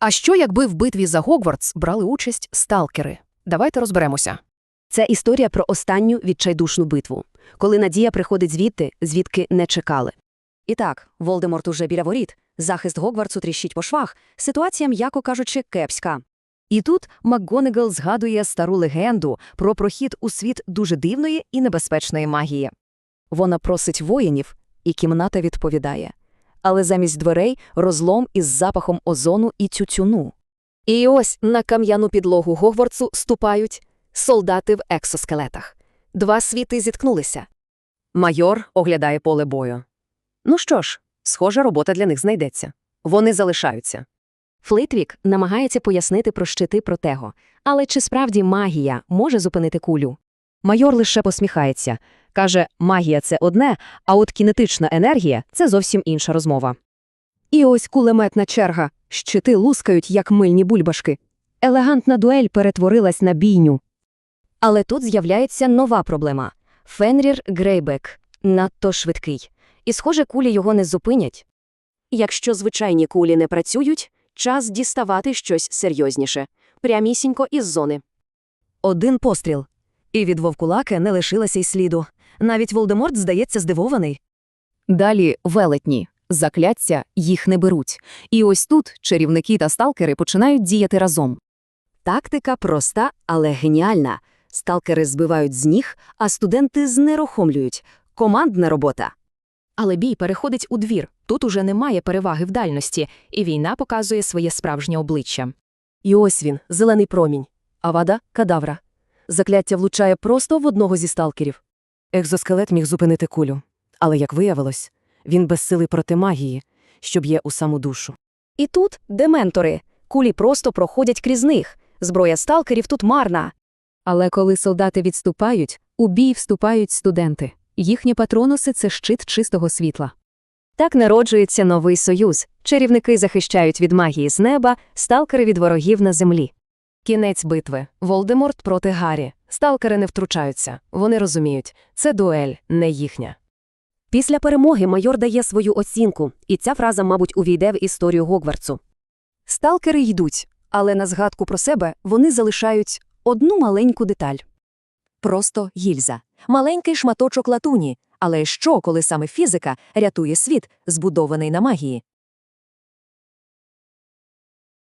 А що, якби в битві за Гогвартс брали участь сталкери? Давайте розберемося. Це історія про останню відчайдушну битву, коли Надія приходить звідти, звідки не чекали. І так, Волдеморт уже біля воріт, захист Гогвартсу тріщить по швах, ситуація, м'яко кажучи, кепська. І тут МакГонегал згадує стару легенду про прохід у світ дуже дивної і небезпечної магії. Вона просить воїнів, і кімната відповідає. Але замість дверей розлом із запахом озону і тютюну. І ось на кам'яну підлогу Гогвартсу ступають солдати в ексоскелетах. Два світи зіткнулися. Майор оглядає поле бою. Ну що ж, схожа робота для них знайдеться. Вони залишаються. Флитвік намагається пояснити про щити протего. Але чи справді магія може зупинити кулю? Майор лише посміхається. Каже, магія це одне, а от кінетична енергія це зовсім інша розмова. І ось кулеметна черга. Щити лускають, як мильні бульбашки. Елегантна дуель перетворилась на бійню. Але тут з'являється нова проблема. Фенрір Грейбек надто швидкий. І, схоже, кулі його не зупинять. Якщо звичайні кулі не працюють, час діставати щось серйозніше. Прямісінько із зони. Один постріл. І від вовкулаки не лишилося й сліду. Навіть Волдеморт, здається, здивований. Далі велетні. Закляття їх не беруть. І ось тут чарівники та сталкери починають діяти разом. Тактика проста, але геніальна. Сталкери збивають з ніг, а студенти знерухомлюють. Командна робота. Але бій переходить у двір. Тут уже немає переваги в дальності, і війна показує своє справжнє обличчя. І ось він, зелений промінь. Авада – кадавра. Закляття влучає просто в одного зі сталкерів. Екзоскелет міг зупинити кулю. Але, як виявилось, він безсилий проти магії, що б'є у саму душу. І тут дементори. Кулі просто проходять крізь них. Зброя сталкерів тут марна. Але коли солдати відступають, у бій вступають студенти. Їхні патронуси – це щит чистого світла. Так народжується новий союз. Чарівники захищають від магії з неба, сталкери від ворогів на землі. Кінець битви. Волдеморт проти Гаррі. Сталкери не втручаються. Вони розуміють, це дуель, не їхня. Після перемоги майор дає свою оцінку, і ця фраза, мабуть, увійде в історію Гогвартсу. Сталкери йдуть, але на згадку про себе вони залишають одну маленьку деталь. Просто гільза. Маленький шматочок латуні. Але що, коли саме фізика рятує світ, збудований на магії?